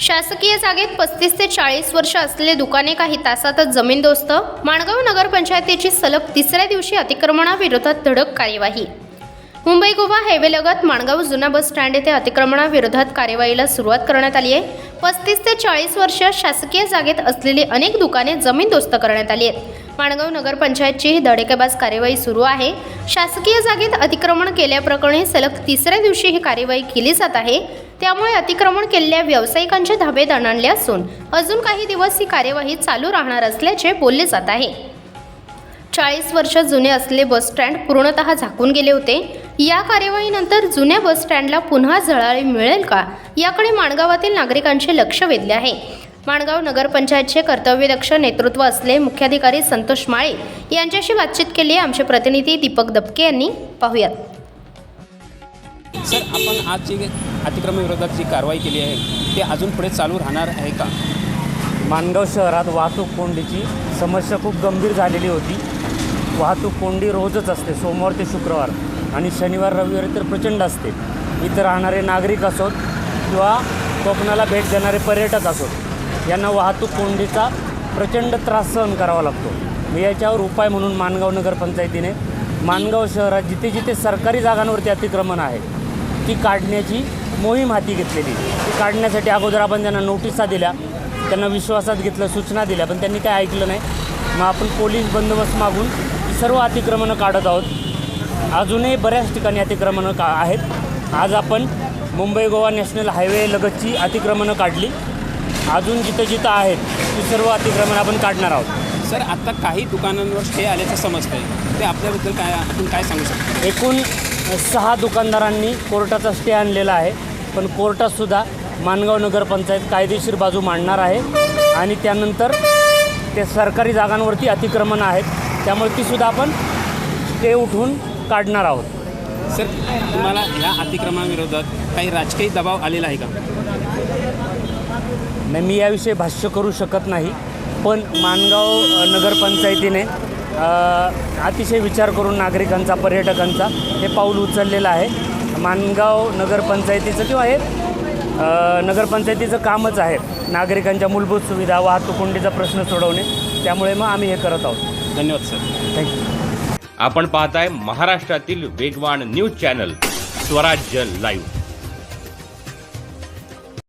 शासकीय जागेत पस्तीस ते चाळीस वर्ष असलेले दुकाने काही तासातच जमीनदोस्त माणगाव नगरपंचायतीची सलग तिसऱ्या दिवशी अतिक्रमणाविरोधात धडक कार्यवाही. मुंबई गोवा हायवेलगत माणगाव जुना बस स्टँड येथे अतिक्रमणाविरोधात कार्यवाहीला सुरुवात करण्यात आली आहे. पस्तीस ते चाळीस वर्ष शासकीय जागेत असलेली अनेक दुकाने जमीनदोस्त करण्यात आली आहेत. माणगाव नगरपंचायतची दडेकेबाज धडेकेबाज कार्यवाही सुरू आहे. शासकीय जागेत अतिक्रमण केल्याप्रकरणी सलग तिसऱ्या दिवशी ही कार्यवाही केली जात आहे. त्यामुळे अतिक्रमण केलेल्या व्यावसायिकांचे धाबे दणाणले असून अजून काही दिवस ही कार्यवाही चालू राहणार असल्याचे बोलले जात आहे. चाळीस वर्ष जुने असले बसस्टँड पूर्णतः झाकून गेले होते. या कार्यवाहीनंतर जुन्या बसस्टँडला पुन्हा झळाळी मिळेल का? याकडे माणगावातील नागरिकांचे लक्ष वेधले आहे. माणगाव नगरपंचायतचे कर्तव्यदक्ष नेतृत्व असले मुख्याधिकारी संतोष माळे यांच्याशी बातचीत केली आहे आमचे प्रतिनिधी दीपक दबके यांनी. पाहूयात. सर आपण आज जी अतिक्रमणाविरोधात जी कारवाई केली आहे ते अजून पुढे चालू राहणार आहे का? मानगाव शहरात वाहतूक कोंडीची समस्या खूप गंभीर झालेली होती. वाहतूक कोंडी रोजच असते सोमवार ते शुक्रवार आणि शनिवार रविवारी तर प्रचंड असते. इथं राहणारे नागरिक असोत किंवा कोकणाला भेट देणारे पर्यटक असोत. यांना वाहतूक कोंडीचा प्रचंड त्रास सहन करावा लागतो. मी याच्यावर उपाय म्हणून मानगाव नगरपंचायतीने मानगाव शहरात जिथे जिथे सरकारी जागांवरती अतिक्रमण आहे ती काढण्याची मोहीम हाती घेतलेली. ती काढण्यासाठी अगोदर आपण त्यांना नोटिसा दिल्या त्यांना विश्वासात घेतलं सूचना दिल्या पण त्यांनी काय ऐकलं नाही. मग आपण पोलीस बंदोबस्त मागून सर्व अतिक्रमणं काढत आहोत. अजूनही बऱ्याच ठिकाणी अतिक्रमणं का आहेत. आज आपण मुंबई गोवा नॅशनल हायवे लगतची अतिक्रमणं काढली. अजून जिथं जिथं आहेत ती सर्व अतिक्रमणं आपण काढणार आहोत. सर आत्ता काही दुकानांवर स्टे आल्याचं समजतंय. ते आपल्याबद्दल काय आपण काय सांगू शकतो? एकूण सहा दुकानदारांनी कोर्टाचा स्टे आणलेला आहे. पण कोर्टातसुद्धा मानगाव नगरपंचायत कायदेशीर बाजू मांडणार आहे. आणि त्यानंतर ते सरकारी जागांवरती अतिक्रमण आहेत. त्यामुळे तीसुद्धा आपण ते उठून काढणार आहोत. सर तुम्हाला या अतिक्रमणाविरोधात काही राजकीय दबाव आलेला आहे का? नाही मी याविषयी भाष्य करू शकत नाही पण मानगाव अ, नगरपंचायतीने अतिशय विचार करून नागरिकांचा पर्यटकांचा हे पाऊल उचललेलं आहे. मानगाव नगरपंचायतीचं किंवा हे नगरपंचायतीचं कामच आहे नागरिकांच्या मूलभूत सुविधा वाहतूक कोंडीचा प्रश्न सोडवणे त्यामुळे मग आम्ही हे करत आहोत. धन्यवाद सर. थँक्यू आपण पाहताय महाराष्ट्रातील वेगवान न्यूज चॅनल स्वराज्य लाईव्ह.